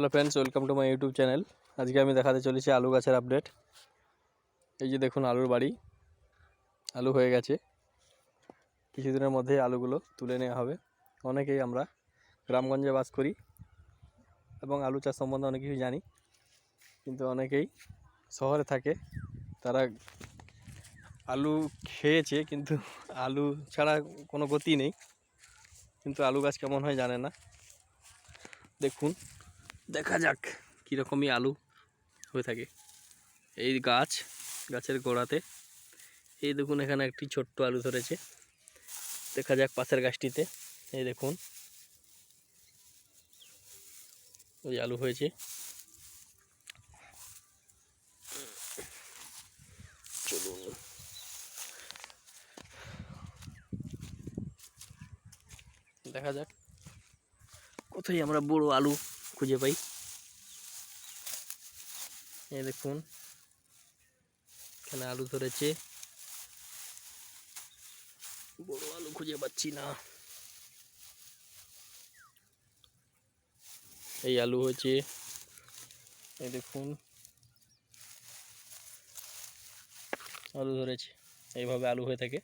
Hello friends welcome to my YouTube channel আজকে আমি দেখাতে চলেছি আলু গাছের আপডেট এই যে দেখুন আলুর বাড়ি। আলু হয়ে গেছে। কিছুদিনের মধ্যে আলুগুলো তুলে নেওয়া হবে। অনেকেই আমরা গ্রামগঞ্জে বাস করি এবং আলু চাষ সম্বন্ধে অনেক কিছু জানি। কিন্তু অনেকেই শহরে থাকে। তারা আলু খেয়েছে, কিন্তু আলু ছাড়া কোনো গতি নেই। কিন্তু আলু গাছ কেমন হয় জানে না। দেখুন। দেখা যাক কীরকমই আলু হয়ে থাকে। এই গাছ, গাছের গোড়াতে। এই দেখুন, এখানে একটি ছোট্ট আলু ধরেছে। দেখা যাক পাশের গাছটিতে। এই দেখুন, ওই আলু হয়েছে। দেখা যাক, কোথায় আমরা বড় আলু খুঁজে পাই। এই দেখুন, এখানে আলু ধরেছে। বড় আলু খুঁজে পাচ্ছি না। এই আলু হয়েছে, এই দেখুন, আলু ধরেছে। এইভাবে আলু হয়ে থাকে।